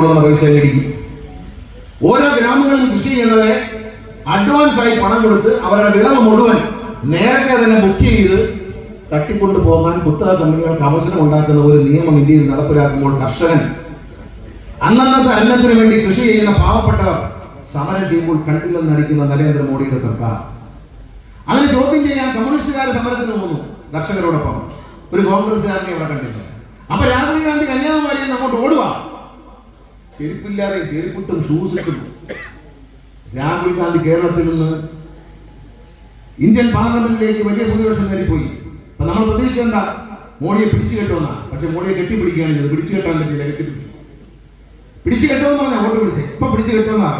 കൊടുക്കുന്ന പൈസ മേടിക്കും ഓരോ ഗ്രാമങ്ങളിൽ കൃഷി ചെയ്യുന്നവരെ അഡ്വാൻസ് ആയി പണം കൊടുത്ത് അവരുടെ വിളവ് മുഴുവൻ നേരത്തെ തന്നെ ബുക്ക് ചെയ്ത് തട്ടിക്കൊണ്ടു പോകാൻ കുത്തക കമ്പനികൾക്ക് അവസരം ഉണ്ടാക്കുന്ന ഒരു നിയമം ഇന്ത്യയിൽ നടപ്പിലാക്കുമ്പോൾ കർഷകൻ അന്നന്നത്തെ അന്നത്തിന് വേണ്ടി കൃഷി ചെയ്യുന്ന പാവപ്പെട്ടവർ സമരം ചെയ്യുമ്പോൾ കണ്ടില്ലെന്ന് നടിക്കുന്ന നരേന്ദ്രമോദിയുടെ സർക്കാർ. അങ്ങനെ ചോദ്യം ചെയ്യാൻ കമ്മ്യൂണിസ്റ്റുകാർ സമരത്തിന് പോകുന്നു കർഷകരോടൊപ്പം. ഒരു കോൺഗ്രസ്സുകാരനെ ഇവിടെ കണ്ടില്ല അപ്പൊ രാഹുൽ ഗാന്ധി കന്യാകുമാരിയിൽ നിന്ന് അങ്ങോട്ട് ഓടുക ചെരുപ്പില്ലാതെ ചെരുപ്പിട്ടും ഷൂസ് ഇട്ടും രാഹുൽ ഗാന്ധി കേരളത്തിൽ നിന്ന് ഇന്ത്യൻ പാർലമെന്റിലേക്ക് വലിയ ഭൂരിപക്ഷം നേടിപ്പോയി അപ്പൊ നമ്മൾ പ്രതീക്ഷ എന്താ? മോഡിയെ പിടിച്ചു കെട്ടുമെന്നാ പക്ഷെ മോഡിയെ കെട്ടിപ്പിടിക്കുകയാണ് ചെയ്തത്. പിടിച്ചു കെട്ടാൻ പറ്റില്ല കെട്ടിപ്പിടിച്ചു. പിടിച്ചു കെട്ടുമെന്ന് പറഞ്ഞാൽ വോട്ട് പിടിച്ച് ഇപ്പൊ പിടിച്ചു കെട്ടുമെന്നാ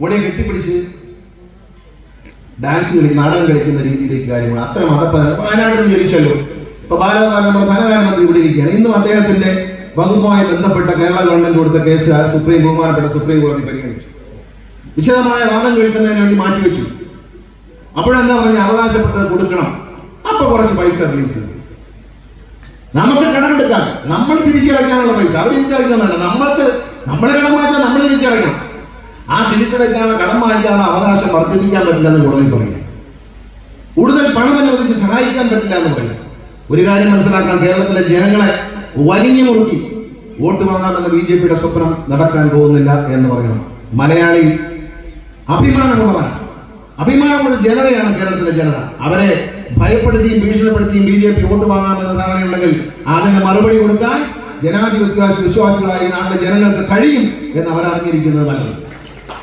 മോഡിയെ കെട്ടിപ്പിടിച്ച് ഡാൻസ് കളി നാടകം കളിക്കുന്ന രീതിയിലേക്ക് കാര്യമാണ്. അത്ര മതപ്പര വയനാട്ടിൽ നിന്ന് ഇപ്പൊ ബാലഗോപാൽ നമ്മുടെ ഇവിടെ ഇരിക്കുകയാണ് ഇന്നും അദ്ദേഹത്തിന്റെ വകുപ്പുമായി ബന്ധപ്പെട്ട കേരള ഗവൺമെന്റ് കൊടുത്ത കേസ് സുപ്രീം ബഹുമാനപ്പെട്ട സുപ്രീം കോടതി പരിഗണിച്ചു. വിശദമായ വാദം കേൾക്കുന്നതിന് വേണ്ടി മാറ്റിവെച്ചു. അപ്പോഴെന്താ പറഞ്ഞ അവകാശപ്പെട്ടത് കൊടുക്കണം. അപ്പൊ കുറച്ച് പൈസ റിലീസ് നമുക്ക് കടമെടുക്കാം നമ്മൾ തിരിച്ചടയ്ക്കാനുള്ള പൈസ. അവർ തിരിച്ചടയ്ക്കാൻ വേണ്ട. നമ്മൾക്ക് നമ്മളെ കടം വാങ്ങിച്ചാൽ നമ്മൾ തിരിച്ചടയ്ക്കണം ആ തിരിച്ചടയ്ക്കാനുള്ള കടം വാങ്ങിക്കാനുള്ള അവകാശം വർദ്ധിപ്പിക്കാൻ പറ്റില്ല എന്ന് കോടതി പറയാം കൂടുതൽ പണം അനുവദിച്ച് സഹായിക്കാൻ പറ്റില്ല എന്ന് പറയാം ഒരു കാര്യം മനസ്സിലാക്കണം. കേരളത്തിലെ ജനങ്ങളെ വലിഞ്ഞു മുറുക്കി വോട്ട് വാങ്ങാമെന്ന ബി ജെ പിയുടെ സ്വപ്നം നടക്കാൻ പോകുന്നില്ല എന്ന് പറയണം. മലയാളി അഭിമാനമുള്ളവരാണ് അഭിമാനമുള്ള ജനതയാണ് കേരളത്തിലെ ജനത. അവരെ ഭയപ്പെടുത്തിയും ഭീഷണിപ്പെടുത്തിയും ബി ജെ പി വോട്ട് വാങ്ങാമെന്ന ധാരണയുണ്ടെങ്കിൽ അതിന് മറുപടി കൊടുക്കാൻ ജനാധിപത്യ വിശ്വാസികളായ നാട്ടിലെ ജനങ്ങൾക്ക് കഴിയും എന്ന് അവർ അറിഞ്ഞിരിക്കുന്നത് നല്ലത്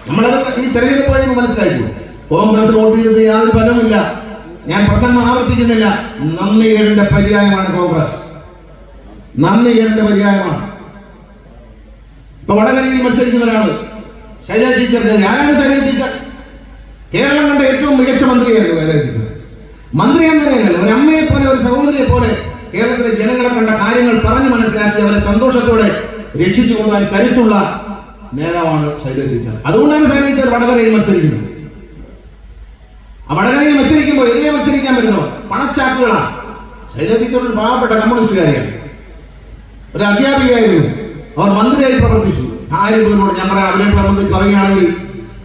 നമ്മളത് ഈ തെരഞ്ഞെടുപ്പ് കഴിയുമ്പോൾ കോൺഗ്രസ് വോട്ട് ചെയ്തത് യാതൊരു ഫലമില്ല ഞാൻ പ്രസംഗം ആവർത്തിക്കുന്നില്ല. നന്ദികേടിന്റെ പര്യായമാണ് കോൺഗ്രസ്. നന്ദികേടിന്റെ പര്യായമാണ്. ഇപ്പൊ വടകരയിൽ മത്സരിക്കുന്ന ഒരാൾ ശൈല ടീച്ചർ ഞാനാണ് ശൈല ടീച്ചർ കേരളം കണ്ട ഏറ്റവും മികച്ച മന്ത്രിയായിരുന്നു ശൈല ടീച്ചർ മന്ത്രി എന്നറിയല്ലോ ഒരു അമ്മയെ പോലെ ഒരു സഹോദരിയെ പോലെ കേരളത്തിലെ ജനങ്ങളെ കണ്ട കാര്യങ്ങൾ പറഞ്ഞു മനസ്സിലാക്കി അവരെ സന്തോഷത്തോടെ രക്ഷിച്ചു കൊണ്ടുപോകാൻ കരുത്തുള്ള നേതാവാണ് ശൈല ടീച്ചർ അതുകൊണ്ടാണ് ശൈല ടീച്ചർ വടകരയിൽ മത്സരിക്കുന്നത്. ആ വടകരയിൽ മത്സരിക്കുമ്പോൾ എതിരെ മത്സരിക്കാൻ പറ്റുന്നോ പണച്ചാക്കുകളാണ്. ശൈല ടീച്ചർ പാവപ്പെട്ട കമ്മ്യൂണിസ്റ്റുകാരിയാണ് ഒരു അധ്യാപികയായിരുന്നു. അവർ മന്ത്രിയായി പ്രവർത്തിച്ചു. ആര്യപൂരിനോട് ഞാൻ പറയാം അവരെ സംബന്ധിച്ച് പറയുകയാണെങ്കിൽ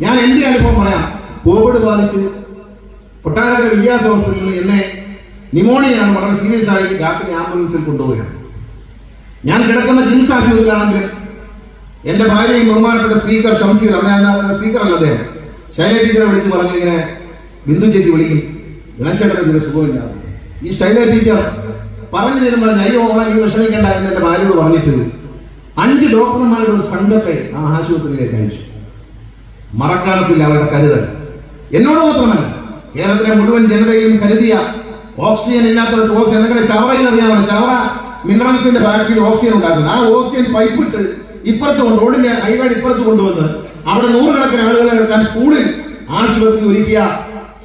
ഞാൻ എന്റെ അനുഭവം പറയാം. കോവിഡ് ബാധിച്ച് കൊട്ടാരക്കര വിദ്യാസ ഹോസ്പിറ്റലിൽ എന്നെ നിമോണിയാണ് വളരെ സീരിയസ് ആയി രാത്രി ആംബുലൻസിൽ കൊണ്ടുപോവുകയാണ്. ഞാൻ കിടക്കുന്ന ജിംസ് ആശുപത്രിയിലാണെങ്കിൽ എന്റെ ഭാര്യയും ബഹുമാനപ്പെട്ട സ്പീക്കർ ഷംസീർ അവിടെ സ്പീക്കർ അല്ല അദ്ദേഹം ശൈല ടീച്ചറെ വിളിച്ച് പറഞ്ഞു ഇങ്ങനെ ബിന്ദു ചേച്ചി വിളിക്കും. ഗണേശേട്ടൻ ഇതിന് സുഖമില്ലാതെ. ഈ ശൈല ടീച്ചർ പറഞ്ഞു തരുമ്പോൾ അയ്യോ ഓളെ നീ എന്ന് എന്റെ ഭാര്യയോട് പറഞ്ഞിട്ടുണ്ട്. അഞ്ച് ഡോക്ടർമാരുടെ ഒരു സംഘത്തെ ആ ആശുപത്രിയിലേക്ക് അയച്ചു. മറക്കാനത്തില്ല അവരുടെ കരുതൽ. എന്നോട് മാത്രമല്ല കേരളത്തിലെ മുഴുവൻ ജനതയും കരുതിയ ഓക്സിജൻ ഇല്ലാത്തവർക്ക് ഓക്സിജൻ നിങ്ങളുടെ ചവറയിൽ അറിയാമോ? ചവറ മിനറൽസിന്റെ ഫാക്ടറിയിൽ ഓക്സിജൻ ഉണ്ടാക്കുന്നത് ആ ഓക്സിജൻ പൈപ്പിട്ട് ഇപ്പുറത്ത് കൊണ്ട് റോഡിന്റെ ഹൈവേഡ് ഇപ്പുറത്ത് കൊണ്ടുവന്ന് അവിടെ നൂറുകണക്കിന് ആളുകളെ എടുക്കാൻ സ്കൂളിൽ ആശുപത്രി ഒരുക്കിയ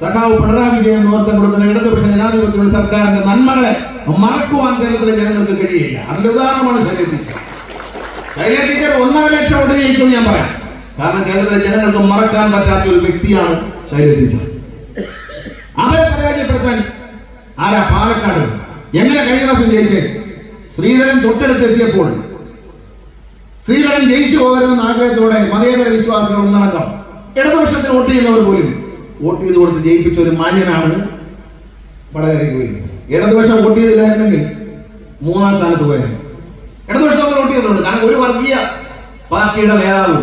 സഖാവ് പിണറായി വിജയൻ നേതൃത്വം കൊടുക്കുന്ന ഇടതുപക്ഷ ജനാധിപത്യ സർക്കാരിന്റെ നന്മകളെ മറക്കുവാൻ കേരളത്തിലെ ജനങ്ങൾക്ക് കഴിയില്ല. അതിന്റെ ഉദാഹരണമാണ് ശൈല ടീച്ചർ. ടീച്ചർ ഒന്നര ലക്ഷം വോട്ട് ഞാൻ പറയാം. കാരണം കേരളത്തിലെ ജനങ്ങൾക്ക് മറക്കാൻ പറ്റാത്ത ഒരു വ്യക്തിയാണ് ശൈല ടീച്ചർ. അവരെ പരാജയപ്പെടുത്താൻ ആരാ? പാലക്കാട്. എങ്ങനെ കഴിഞ്ഞ പ്രാവശ്യം ജയിച്ചേ? ശ്രീധരൻ തൊട്ടടുത്തെത്തിയപ്പോൾ ശ്രീധരൻ ജയിച്ചു പോകരുതെന്ന് ആഗ്രഹത്തോടെ മതേതര വിശ്വാസികൾ ഒന്നടങ്കം ഇടതുപക്ഷത്തിന് വോട്ട് ചെയ്യുന്നവർ പോലും വോട്ട് ചെയ്ത് കൊടുത്ത് ജയിപ്പിച്ച ഒരു മാന്യനാണ് വടകരയ്ക്ക് വേണ്ടി. ഇടതുപക്ഷം വോട്ട് ചെയ്തില്ലായിരുന്നെങ്കിൽ മൂന്നാം സ്ഥാനത്ത് പോയായിരുന്നു ഇടതുപക്ഷം നമ്മൾ വോട്ട് ചെയ്തിട്ടുണ്ട്. കാരണം ഒരു വർഗീയ പാർട്ടിയുടെ നേതാവും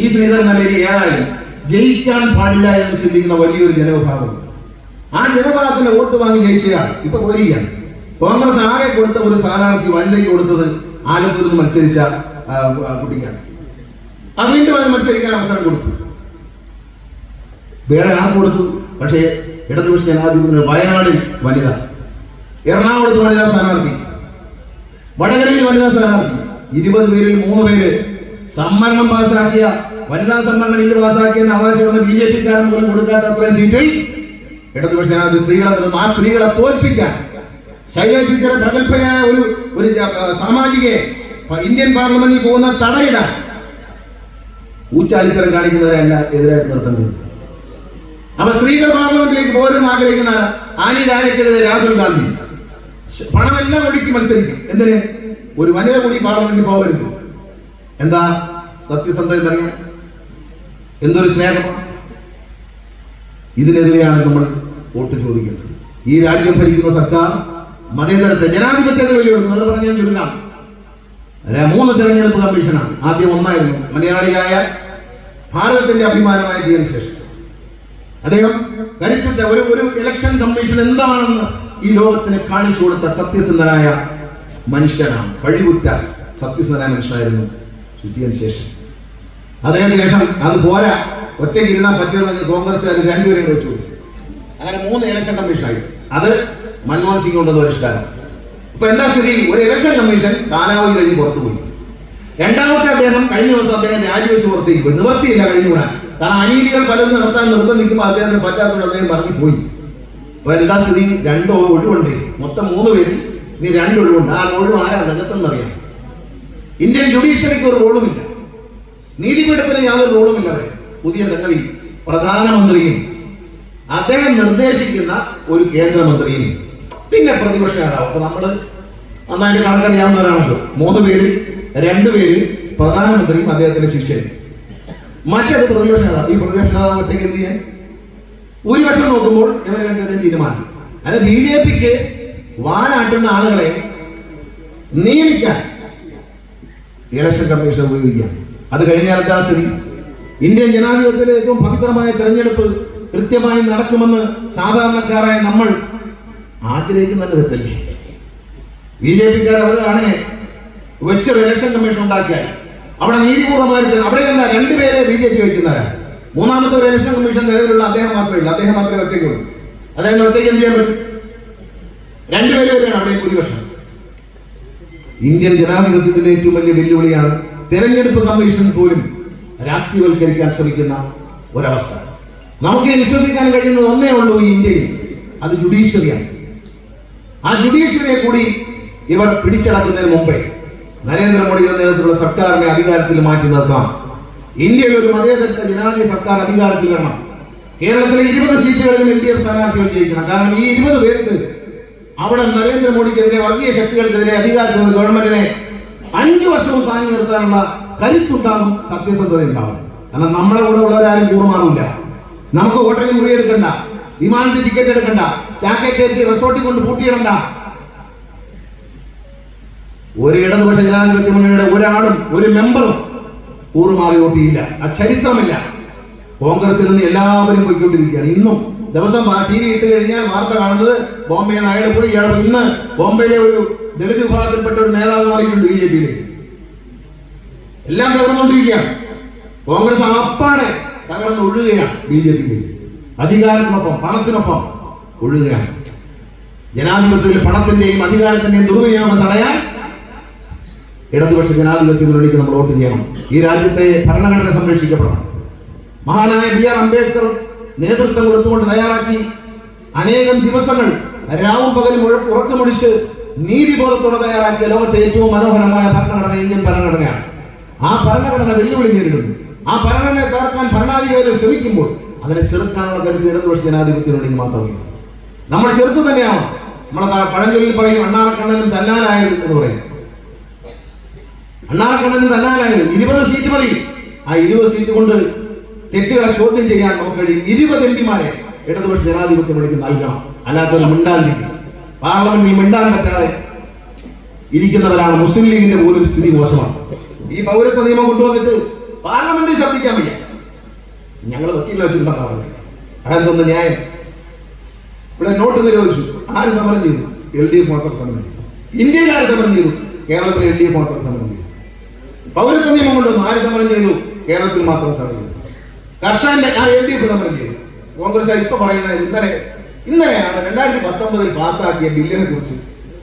ഈ ശ്രീധരൻ അല്ലെങ്കിൽ ഏതായാലും ജയിക്കാൻ പാടില്ല എന്ന് ചിന്തിക്കുന്ന വലിയൊരു ജനവിഭാഗം ആ ജനവിഭാഗത്തിന്റെ വോട്ട് വാങ്ങി ജയിച്ചയാൾ ഇപ്പൊ പോയിരിക്കുകയാണ് കോൺഗ്രസ് ആകെ കൊടുത്ത ഒരു സ്ഥാനാർത്ഥി വനിതയ്ക്ക് കൊടുത്തത് ആലത്തൂരിൽ മത്സരിച്ച കുട്ടിക്കാണ്. ആ വീണ്ടും അത് മത്സരിക്കാൻ അവസരം കൊടുത്തു. വേറെ ആർ കൊടുത്തു. പക്ഷേ ഇടതുപക്ഷ ജനാധിപത്യത്തിന് വയനാടിൽ വനിത. എറണാകുളത്ത് വനിതാ സ്ഥാനാർത്ഥി. വടകരയിൽ വനിതാ സ്ഥാനാർത്ഥി. ഇരുപത് പേരിൽ മൂന്ന് പേര് സംവരണം പാസാക്കിയ വനിതാ സംവരണം ബില്ല് പാസ്സാക്കിയെന്ന് അവകാശമുള്ള ബി ജെ പിക്കാരൻ പോലും കൊടുക്കാത്ത അത്രയും സീറ്റിൽ ഇടതുപക്ഷ ജനാധിപത്യ സ്ത്രീകളെ. ആ സ്ത്രീകളെ തോൽപ്പിക്കാൻ. ശൈല പ്രഗത്ഭയായ ഒരു ഒരു സാമാജികയെ ഇന്ത്യൻ പാർലമെന്റിൽ പോകുന്ന തടയിടാൻ. ഊച്ചാലിത്തരം കാണിക്കുന്നവരെ അല്ല എതിരായിട്ട് നിർത്തേണ്ടത്. അപ്പൊ സ്ത്രീകൾ പാർലമെന്റിലേക്ക് പോരുന്ന ആഗ്രഹിക്കുന്ന ആനി രാജയ്ക്കെതിരെ രാഹുൽ ഗാന്ധി. പണമെല്ലാം ഒഴുക്കി മത്സരിക്കും. എന്തിന്? ഒരു വനിത കൂടി പാർലമെന്റിൽ പോകരുത് എന്താ? സത്യസന്ധത എന്നറിയാം. എന്തൊരു സ്നേഹം. ഇതിനെതിരെയാണ് നമ്മൾ വോട്ട് ചോദിക്കുന്നത്. ഈ രാജ്യം ഭരിക്കുന്ന സർക്കാർ മതേതരത്തെ ജനാധിപത്യത്തെ വെല്ലുവിളിക്കുന്നത് അത് പറഞ്ഞാൽ ചുരുങ്ങാം. മൂന്ന് തെരഞ്ഞെടുപ്പ് കമ്മീഷനാണ്. ആദ്യം ഒന്നായിരുന്നു മലയാളിയായ ഭാരതത്തിന്റെ അഭിമാനമായി ടി ശേഷൻ. അദ്ദേഹം കരുത്തിന്റെ ഒരു ഒരു ഇലക്ഷൻ കമ്മീഷൻ എന്താണെന്ന് ഈ ലോകത്തിന് കാണിച്ചു കൊടുത്ത സത്യസന്ധനായ മനുഷ്യനാണ്. കഴിവുറ്റ സത്യസന്ധനായ മനുഷ്യനായിരുന്നു ശ്രീ ശേഷം അദ്ദേഹത്തിന് ശേഷം അത് പോരാ. ഒറ്റയ്ക്ക് ഇരുന്നാൽ പറ്റില്ലെന്ന് കോൺഗ്രസ് രണ്ടുപേരും വെച്ചു. കൊടുത്തു. അങ്ങനെ മൂന്ന് ഇലക്ഷൻ കമ്മീഷനായി അത് മൻമോഹൻ സിംഗ് കൊണ്ടത് പരിഷ്കാരം ഇപ്പൊ എന്താ സ്ഥിതി? ഒരു ഇലക്ഷൻ കമ്മീഷൻ കാലാവധി കഴിഞ്ഞ് പുറത്തുപോയി. രണ്ടാമത്തെ അദ്ദേഹം കഴിഞ്ഞ ദിവസം അദ്ദേഹം രാജിവെച്ച് പുറത്തേക്ക് നിവർത്തിയില്ല കഴിഞ്ഞുകൂടാൻ. കാരണം അനീതികൾ പലതും നടത്താൻ നിർബന്ധിക്കുമ്പോൾ അദ്ദേഹത്തിന് പറ്റാത്തതുകൊണ്ട് അദ്ദേഹം പറഞ്ഞു പോയി. അപ്പൊ എന്താ സ്ഥിതി? രണ്ട് ഒഴിവുണ്ട്. മൊത്തം മൂന്ന് പേര്. ഇനി രണ്ട് ഒഴിവുണ്ട്. ആ ഒഴിവ് ആരാണ്? രംഗത്തെന്നറിയാം. ഇന്ത്യൻ ജുഡീഷ്യറിക്ക് ഒരു റോളുമില്ല. നീതിപീഠത്തിന് യാതൊരു റോളുമില്ല പുതിയ സംഗതി പ്രധാനമന്ത്രിയും അദ്ദേഹം നിർദ്ദേശിക്കുന്ന ഒരു കേന്ദ്രമന്ത്രിയും. പിന്നെ പ്രതിപക്ഷ നേതാവ്. അപ്പൊ നമ്മൾ നന്നായിട്ട് കണക്കറിയാവുന്നവരാണല്ലോ. മൂന്ന് പേര് രണ്ടുപേര് പ്രധാനമന്ത്രിയും അദ്ദേഹത്തിന്റെ ശിഷ്യനും മറ്റേത് പ്രതിപക്ഷ ഈ പ്രതിപക്ഷ നേതാവ് ഒറ്റയ്ക്ക് എന്ത് ചെയ്യാൻ? ഭൂരിപക്ഷം നോക്കുമ്പോൾ രണ്ടുപേരും തീരുമാനം അതായത് ബി ജെ പിക്ക് വാനാട്ടുന്ന ആളുകളെ നിയമിക്കാൻ ഇലക്ഷൻ കമ്മീഷൻ ഉപയോഗിക്കാം അത് കഴിഞ്ഞാൽ കാലത്താണ് സ്ഥിതി. ഇന്ത്യൻ ജനാധിപത്യത്തിലെ ഏറ്റവും പവിത്രമായ തെരഞ്ഞെടുപ്പ് കൃത്യമായി നടക്കുമെന്ന് സാധാരണക്കാരായ നമ്മൾ ആഗ്രഹിക്കുന്ന തെറ്റല്ലേ ബി ജെ പിക്കാർ അവരാണ് വെച്ചൊരു ഇലക്ഷൻ കമ്മീഷൻ ഉണ്ടാക്കിയാൽ അവിടെ നീതിപൂർവമായി തെര- അവിടെ എന്താ? രണ്ടുപേരെ ബി ജെ പി വയ്ക്കുന്നവരാണ് മൂന്നാമത്തെ ഒരു ഇലക്ഷൻ കമ്മീഷൻ നിലവിലുള്ള അദ്ദേഹം മാത്രമേ ഉള്ളൂ. അദ്ദേഹം മാത്രമേ ഒറ്റയ്ക്കുള്ളൂ അദ്ദേഹം ഒറ്റയ്ക്ക് എന്ത് ചെയ്യാൻ പറ്റും? രണ്ടുപേരും വരെയാണ് അവിടെ ഭൂരിപക്ഷം. ഇന്ത്യൻ ജനാധിപത്യത്തിന്റെ ഏറ്റവും വലിയ വെല്ലുവിളിയാണ് തെരഞ്ഞെടുപ്പ് കമ്മീഷൻ പോലും രാഷ്ട്രീയവൽക്കരിക്കാൻ ശ്രമിക്കുന്ന ഒരവസ്ഥ. നമുക്ക് വിശ്വസിക്കാൻ കഴിയുന്നത് ഒന്നേ ഉള്ളൂ ഈ ഇന്ത്യയിൽ. അത് ജുഡീഷ്യറിയാണ് ആ ജുഡീഷ്യറിയെ കൂടി ഇവർ പിടിച്ചടക്കുന്നതിന് മുമ്പേ നരേന്ദ്രമോദിയുടെ നേതൃത്വത്തിലുള്ള സർക്കാരിനെ അധികാരത്തിൽ മാറ്റി നിർത്താം ഇന്ത്യയിൽ ഒരു മതേതരത്വ ജനാധിപത്യ സർക്കാർ അധികാരത്തിൽ വരണം. കേരളത്തിലെ ഇരുപത് സീറ്റുകളിലും എൽ ഡി എഫ് സ്ഥാനാർത്ഥികൾ ജയിക്കണം. കാരണം ഈ ഇരുപത് പേർക്ക് അവിടെ നരേന്ദ്രമോദിക്കെതിരെ വർഗീയ ശക്തികൾക്കെതിരെ അധികാരത്തിലുള്ള ഗവൺമെന്റിനെ അഞ്ചു വർഷവും താങ്ങി നിർത്താനുള്ള കരുത്തുണ്ടാകും സത്യസന്ധത ഉണ്ടാവും കാരണം നമ്മുടെ കൂടെ ഉള്ളവരാരും കൂറുമാറില്ല നമുക്ക് ഹോട്ടലിൽ മുറിയെടുക്കണ്ട വിമാനത്തിൽ ടിക്കറ്റ് എടുക്കണ്ട ചാക്കറ്റ് റിസോർട്ടിൽ കൊണ്ട് പൂട്ടിയിടണ്ട. ഒരു ഇടതുപക്ഷ ജനാധിപത്യ മുന്നണിയുടെ ഒരാളും ഒരു മെമ്പറും കൂറുമാറി വോട്ടിയില്ല ആ ചരിത്രമില്ല. കോൺഗ്രസിൽ നിന്ന് എല്ലാവരും പോയിക്കൊണ്ടിരിക്കുകയാണ്. ഇന്നും ദിവസം ടി വി ഇട്ട് കഴിഞ്ഞാൽ വാർത്ത കാണുന്നത് ബോംബെ നായിഡ് പോയി. ഇയാൾ. ഇന്ന് ബോംബെയിലെ ഒരു ദളിത് വിഭാഗത്തിൽപ്പെട്ട ഒരു നേതാവ് മാറിയിട്ടുണ്ട് ബി ജെ പിയിലേക്ക് എല്ലാം തകർന്നുകൊണ്ടിരിക്കുകയാണ് കോൺഗ്രസ് അപ്പാടെ തകർന്ന് ഒഴുകുകയാണ് ബി ജെ പിയിലേക്ക് അധികാരത്തിനൊപ്പം പണത്തിനൊപ്പം ഒഴുകുകയാണ് ജനാധിപത്യത്തിൽ പണത്തിന്റെയും അധികാരത്തിന്റെയും ദുർവിനിയോഗം തടയാൻ ഇടതുപക്ഷ ജനാധിപത്യ മുന്നണിക്ക് നമ്മൾ വോട്ട് ചെയ്യണം. ഈ രാജ്യത്തെ ഭരണഘടന സംരക്ഷിക്കപ്പെടണം. മഹാനായ ബി ആർ അംബേദ്കർ നേതൃത്വം കൊടുത്തുകൊണ്ട് തയ്യാറാക്കി അനേകം ദിവസങ്ങൾ രാവും പകലും ഉറക്കമൊഴിച്ച് നീതിബോധത്തോടെ തയ്യാറാക്കിയ ലോകത്തെ ഏറ്റവും മനോഹരമായ ഭരണഘടന ഇന്ത്യൻ ഭരണഘടനയാണ്. ആ ഭരണഘടന വെല്ലുവിളി നേരിടുന്നു. ആ ഭരണഘടനയെ തകർക്കാൻ ഭരണാധികാരികൾ ശ്രമിക്കുമ്പോൾ അതിനെ ചെറുക്കാനുള്ള കരുതി ഇടതുപക്ഷ ജനാധിപത്യത്തിനുണ്ടെങ്കിൽ മാത്രമേ നമ്മൾ ചെറുത്ത് തന്നെയാണ് നമ്മളെ പഴഞ്ചൊല്ലിൽ പറയും അണ്ണാറക്കണ്ണനും തല്ലാനായത് എന്ന് പറയും. അണ്ണാറക്കണ്ണനും തല്ലാനായത് ഇരുപത് സീറ്റ് മതി. ആ ഇരുപത് സീറ്റ് കൊണ്ട് തെറ്റുകളെ ചോദ്യം ചെയ്യാൻ നമുക്ക് കഴിയും. ഇരുപത് എം പിമാരെ ഇടതുപക്ഷ ജനാധിപത്യ മുന്നണിക്ക് നൽകണം. അല്ലാത്തൊരു മിണ്ടാതിരിക്കും. പാർലമെന്റിൽ മിണ്ടാൻ പറ്റാതെ ഇരിക്കുന്നവരാണ് മുസ്ലിം ലീഗിന്റെ പോലും സ്ഥിതി മോശമാണ്. ഈ പൗരത്വ നിയമം കൊണ്ടുവന്നിട്ട് പാർലമെന്റിൽ ശബ്ദിക്കാൻ വയ്യ. ഞങ്ങൾ വക്കീലിനെ വെച്ചിട്ടുണ്ടെന്നാ പറഞ്ഞത്. ന്യായം. ഇവിടെ നോട്ട് നിരോധിച്ചു ആര് സമരം ചെയ്തു? എൽ ഡി എഫ് മാത്രം സമരം ചെയ്തു. ഇന്ത്യയിൽ ആര് സമരം ചെയ്തു? കേരളത്തിൽ എൽ ഡി എഫ് മാത്രം സമരം പൗരത്വ നിയമം കൊണ്ടുവന്നു ആര് സമരം ചെയ്തു? കേരളത്തിൽ മാത്രം സമരം ചെയ്തു കർഷകന്റെ ആ എൽ ഡി എഫ് സമരം ചെയ്തു. കോൺഗ്രസ് ഇപ്പൊ പറയുന്നത് ഇന്നലെ ഇന്നലെയാണ് രണ്ടായിരത്തി പത്തൊമ്പതിൽ പാസ്സാക്കിയ ബില്ലിനെ കുറിച്ച്.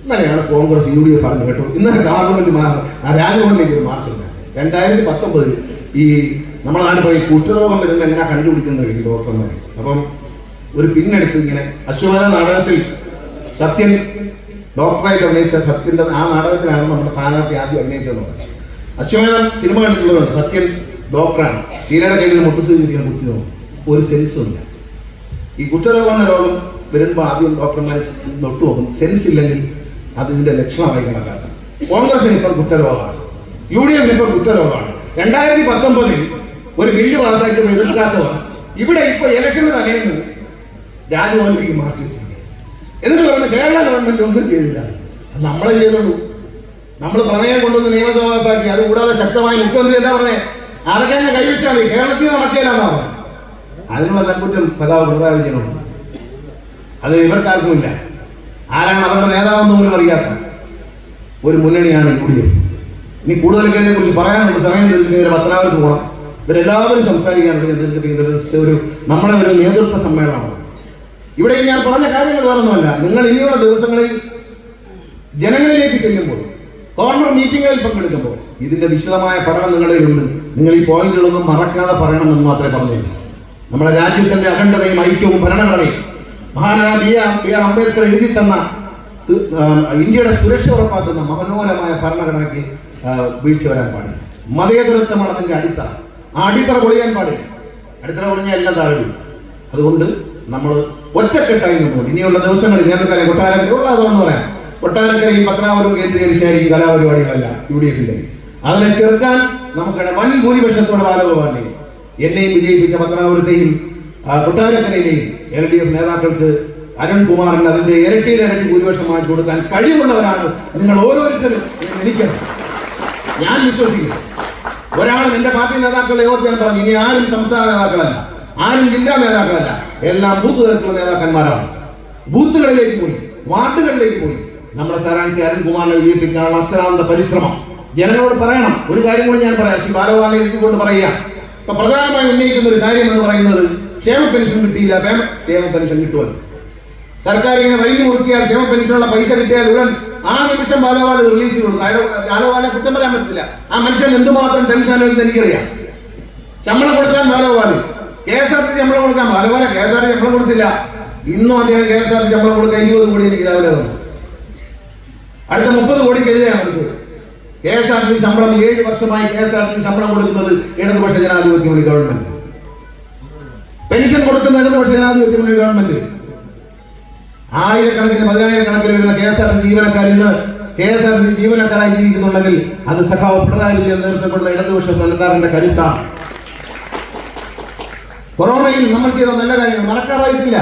ഇന്നലെയാണ് കോൺഗ്രസ് യു ഡി എഫ് പറഞ്ഞു കേട്ടോ. ഇന്നലെ ഗവൺമെന്റ് രാജ്ഭവനിലേക്ക് ഒരു മാർച്ച് ഉണ്ട് രണ്ടായിരത്തി പത്തൊമ്പതിൽ ഈ നമ്മുടെ നാട്ടിൽ പോയി കുഷ്ഠരോഗം വരുന്ന എങ്ങനെ കണ്ടുപിടിക്കുന്നത് ഈ ഡോക്ടർമാർ അപ്പം ഒരു പിന്നെടുത്ത് ഇങ്ങനെ അശ്വമേധ നാടകത്തിൽ സത്യൻ ഡോക്ടറായിട്ട് അഭിനയിച്ച സത്യന്റെ ആ നാടകത്തിലാണ് നമ്മുടെ സ്ഥാനാർത്ഥി ആദ്യം അഭിനയിച്ചതെന്ന് പറഞ്ഞത് അശ്വമേധം സിനിമ കണ്ടിട്ടുള്ളവരുണ്ട് സത്യൻ ഡോക്ടറാണ്. ഷീലയുടെ കയ്യിൽ മുട്ടു ചികിത്സിക്കാൻ കുത്തി നോക്കും. ഒരു സെൻസും ഇല്ല. ഈ കുഷ്ഠരോഗം എന്ന രോഗം വരുമ്പോൾ ആദ്യം ഡോക്ടർമാർ നൊട്ടു നോക്കും. സെൻസ് ഇല്ലെങ്കിൽ അതിന്റെ ലക്ഷണമായി കണക്കാക്കാം. കോൺഗ്രസിന് ഇപ്പം കുറ്റരോഗമാണ്. യു ഡി എഫിന് ഇപ്പം കുറ്റരോഗമാണ്. രണ്ടായിരത്തി പത്തൊമ്പതിൽ ഒരു ബില്ല് പാസ്സാക്കിയപ്പോൾ എതിർക്കാത്തതാണ് ഇവിടെ ഇപ്പൊ ഇലക്ഷന് തലേന്ന് രാജ്ഭവൻ സിംഗ് മാറ്റി വെച്ചിട്ടുണ്ട്. എന്നിട്ട് പറഞ്ഞ് കേരള ഗവൺമെന്റ് ഒന്നും ചെയ്തില്ല. നമ്മളെ ചെയ്തുള്ളൂ. നമ്മൾ പ്രമേയം കൊണ്ടുവന്ന് നിയമസഭ പാസ്സാക്കി അത് കൂടാതെ ശക്തമായി മുഖ്യമന്ത്രി എന്താ പറഞ്ഞേ? അതൊക്കെ തന്നെ കൈവച്ചാൽ മതി. കേരളത്തിൽ നടക്കില്ലെന്നാ പറഞ്ഞത് അതിനുള്ള തൻകുറ്റം സഖാവ് വിജയനുണ്ട് അത് ഇവർക്കാർക്കുമില്ല. ആരാണ് അവരുടെ നേതാവെന്ന് പോലും അറിയാത്ത ഒരു മുന്നണിയാണ് യു ഡി എഫ്. ഇനി കാര്യങ്ങളെ കുറിച്ച് പറയാനുള്ള സമയം ഇതിന് പത്തനാപുരത്ത് പോകണം. ഇവരെല്ലാവരും സംസാരിക്കാനുണ്ട് ഒരു നമ്മുടെ ഒരു നേതൃത്വ സമ്മേളനമാണ്. ഇവിടെ ഞാൻ പറഞ്ഞ കാര്യങ്ങൾ വേറൊന്നുമല്ല. നിങ്ങൾ ഇനിയുള്ള ദിവസങ്ങളിൽ ജനങ്ങളിലേക്ക് ചെല്ലുമ്പോൾ കോർണർ മീറ്റിങ്ങുകളിൽ പങ്കെടുക്കുമ്പോൾ ഇതിന്റെ വിശദമായ പഠനം നിങ്ങളിലുണ്ട്. നിങ്ങൾ ഈ പോയിന്റുകളൊന്നും മറക്കാതെ പറയണമെന്ന് മാത്രമേ പറഞ്ഞുള്ളൂ. നമ്മുടെ രാജ്യത്തിന്റെ അഖണ്ഡതയും ഐക്യവും ഭരണഘടനയും. മഹാനായ B R B R Ambedkar എഴുതി തന്ന ഇന്ത്യയുടെ സുരക്ഷ ഉറപ്പാക്കുന്ന മഹനോഹരമായ ഭരണഘടനയ്ക്ക് വീഴ്ച വരാൻ പാടില്ല. മതേതരത്വമാണ് അതിന്റെ അടിത്തറ. ആ അടിത്തറ പൊളിയാൻ പാടില്ല. അടിത്തറ പൊളിഞ്ഞാൽ എല്ലാം താഴെ. അതുകൊണ്ട് നമ്മൾ ഒറ്റക്കെട്ടായി നിന്നു ഇനിയുള്ള ദിവസങ്ങളിൽ ഞാൻ കാര്യം ഉള്ള തുറന്നു പറയാം. കൊട്ടാരക്കരയും പത്തനാപുരവും കേന്ദ്രീകരിച്ചായിരിക്കും കലാപരിപാടികളെല്ലാം യു ഡി എഫിന്റെ അതിനെ ചെറുക്കാൻ നമുക്ക് വൻ ഭൂരിപക്ഷത്തോടെ ബാലഗോപാലിനെയും എന്നെയും വിജയിപ്പിച്ച പത്തനാപുരത്തെയും കൊട്ടാരക്കരയിലെയും എൽ ഡി എഫ് നേതാക്കൾക്ക് അരുൺകുമാറിന് അതിന്റെ ഇരട്ടിയുടെ ഇരട്ടി ഭൂരിപക്ഷം വാങ്ങിച്ചു കൊടുക്കാൻ കഴിവുള്ളവരാണ് നിങ്ങൾ ഓരോരുത്തരും എനിക്ക് ഞാൻ വിശ്വസിക്കുന്നു. ഒരാളും എന്റെ പാർട്ടി നേതാക്കളുടെ യോഗത്തിൽ പറഞ്ഞു ഇനി ആരും സംസ്ഥാന നേതാക്കളല്ല ആരും ജില്ലാ നേതാക്കളല്ല എല്ലാം ബൂത്ത് തലത്തിലുള്ള നേതാക്കന്മാരാണ്. ബൂത്തുകളിലേക്ക് പോയി വാർഡുകളിലേക്ക് പോയി. നമ്മുടെ സ്ഥാനാർത്ഥി അരുൺകുമാറിനെ വിജയിപ്പിക്കാനുള്ള അച്ഛനാന്ത പരിശ്രമം. ജനങ്ങളോട് പറയണം. ഒരു കാര്യം കൂടി ഞാൻ പറയാം. ശ്രീ ബാലഗോപാലിനെ കൊണ്ട് പറയുക ഇപ്പൊ പ്രധാനമായി ഉന്നയിക്കുന്ന ഒരു കാര്യം എന്ന് പറയുന്നത് ക്ഷേമ പെൻഷൻ കിട്ടിയില്ല ക്ഷേമ പെൻഷൻ കിട്ടുമല്ലോ സർക്കാർ ഇങ്ങനെ വരിഞ്ഞു മുറുക്കിയാൽ ക്ഷേമ പെൻഷനുള്ള പൈസ കിട്ടിയാൽ ഉടൻ ആ നിമിഷം ബാലവാല റിലീസ് കൊടുക്കും ബാലവാല കുറ്റം പറയാൻ പറ്റില്ല. ആ മനുഷ്യൻ എന്തുമാത്രം ടെൻഷൻ ആണെന്ന് എനിക്കറിയാം. ശമ്പളം കൊടുക്കാൻ Balagopal K S R T ശമ്പളം കൊടുക്കാൻ. ബാലവാല കെ എസ് ആർ ടി ശമ്പളം കൊടുത്തില്ല. ഇന്നും അദ്ദേഹം കെ എസ് ആർ ടി ശമ്പളം കൊടുക്കാൻ ഇരുപത് കോടി എനിക്ക് രാവിലെ തന്നു. അടുത്ത മുപ്പത് കോടിക്ക് എഴുതിയാണ് അടുത്ത് കെ എസ് ആർ ടി ശമ്പളം ഏഴ് വർഷമായി കെ എസ് ആർ ടി ശമ്പളം കൊടുക്കുന്നത് ഇടതുപക്ഷ ജനാധിപത്യ മുന്നണി ഗവൺമെന്റ് പെൻഷൻ കൊടുക്കുന്ന ഇടതുപക്ഷ ജനാധിപത്യ മുന്നണി ഗവൺമെന്റ് ആയിരക്കണക്കിന് പതിനായിരക്കണക്കിന് വരുന്ന കെ എസ് ആർ ടി ജീവനക്കാർ ഇന്ന് കെ എസ് ആർ ടി ജീവനക്കാരായി ജീവിക്കുന്നുണ്ടെങ്കിൽ അത് സഖാവ് പിണറായി വിജയൻ നേതൃത്വപ്പെടുന്ന ഇടതുപക്ഷ സർക്കാരിന്റെ കരുത്താണ്. കൊറോണയിൽ നമ്മൾ ചെയ്ത നല്ല കാര്യങ്ങൾ മറക്കാറായിട്ടില്ല.